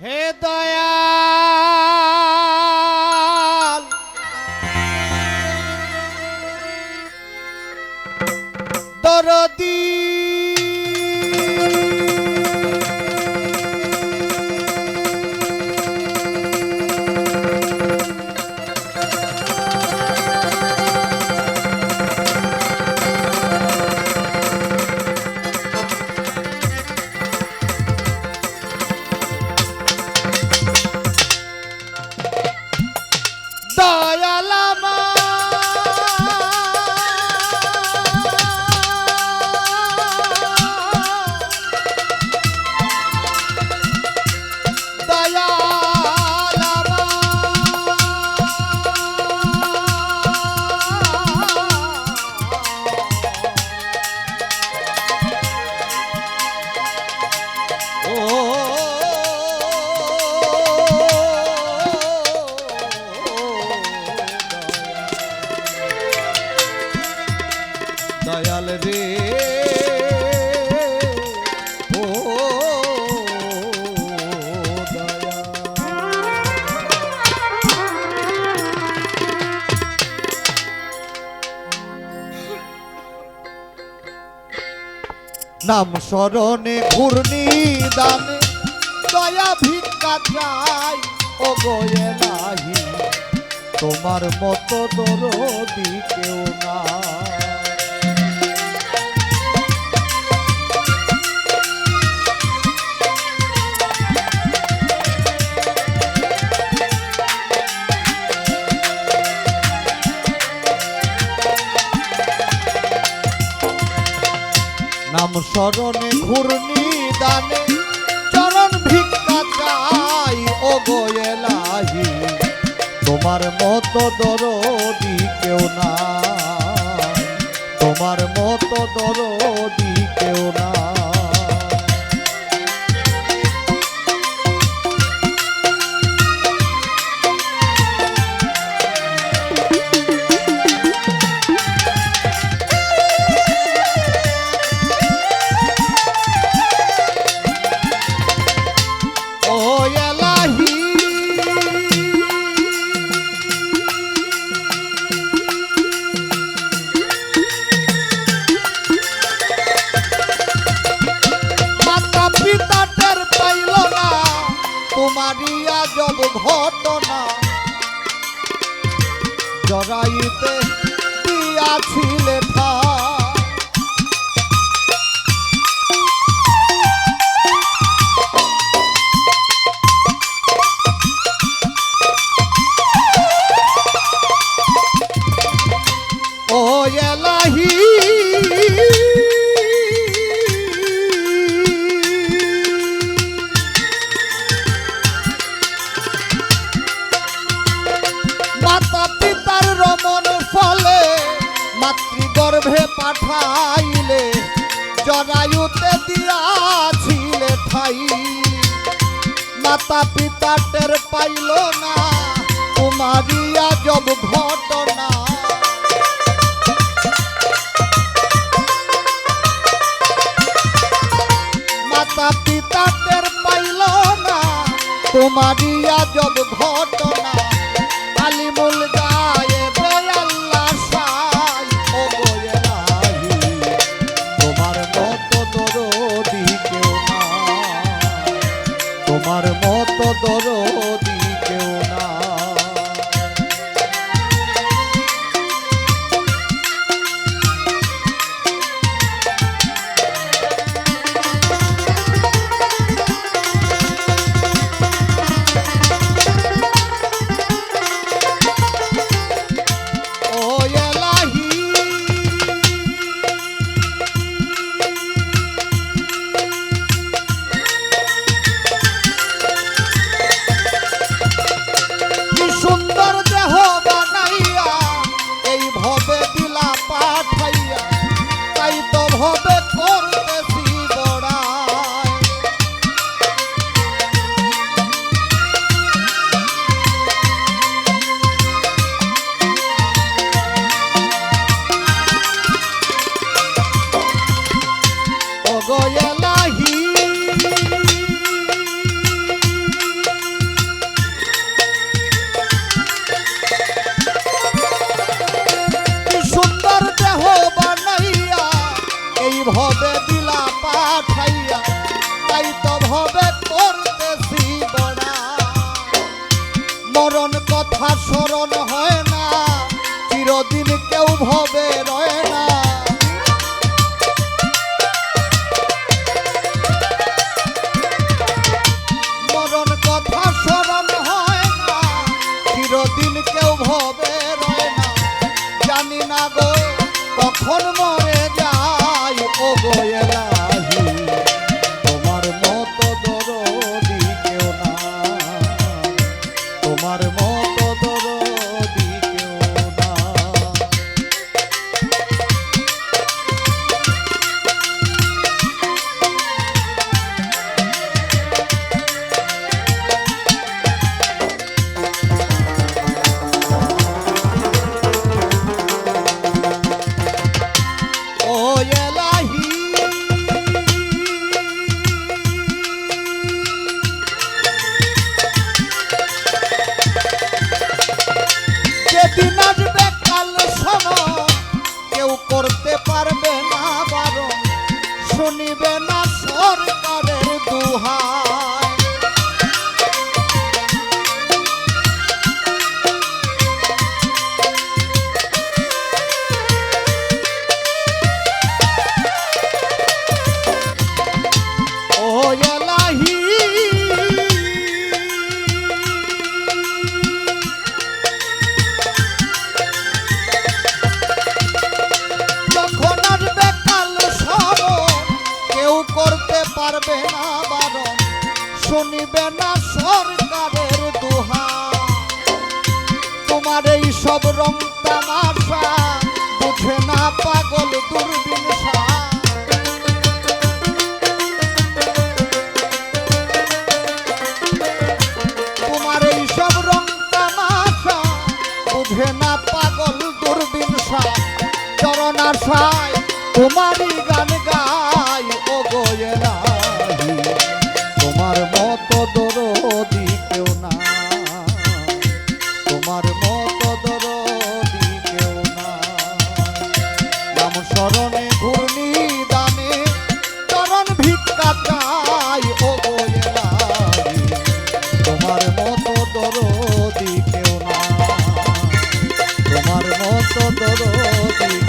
হে দয়াল নাম স্মরণে ঘূর্ণি দানে। দয়া ভিক্ষা চাই ও গয়ে নাহি তোমার মতো দরদি কেউ না নাম স্মরণে ঘূর্ণি দানে, চরণ ভিক্ষা চাই ও গোয়েলাহি তোমার মতো দরদি কেউ না তোমার মতো দরদি আজব ঘটনা। জরাইতে দিয়াছিলে ঠা মাতা পিতা টের পাইল না কুমারিয়া জব ঘটনা। মাতা পিতা টের পাইল না তোমারই স্মরণ হয় না, চিরদিন কেউ ভবে রয় না। মরণ কথা স্মরণ হয় না, চিরদিন কেউ ভবে রয় না। জানি না গো কখন মরে শুনিবে না সরকারের দুহা। তোমার এই সব রং তামাশা বুঝে না পাগল দূরবীন তোমার এই সব রং তামাশা বুঝে না পাগল দূরবীন সা। চরণ আশায় তোমারই গান গাই ও গোয়েলাহি তোমার মত দরদি কেউ না। তোমার মত দরদি কেউ না। নাম স্মরণে ঘূর্ণি দানে তোমার মত দরদি না। তোমার মত দরদি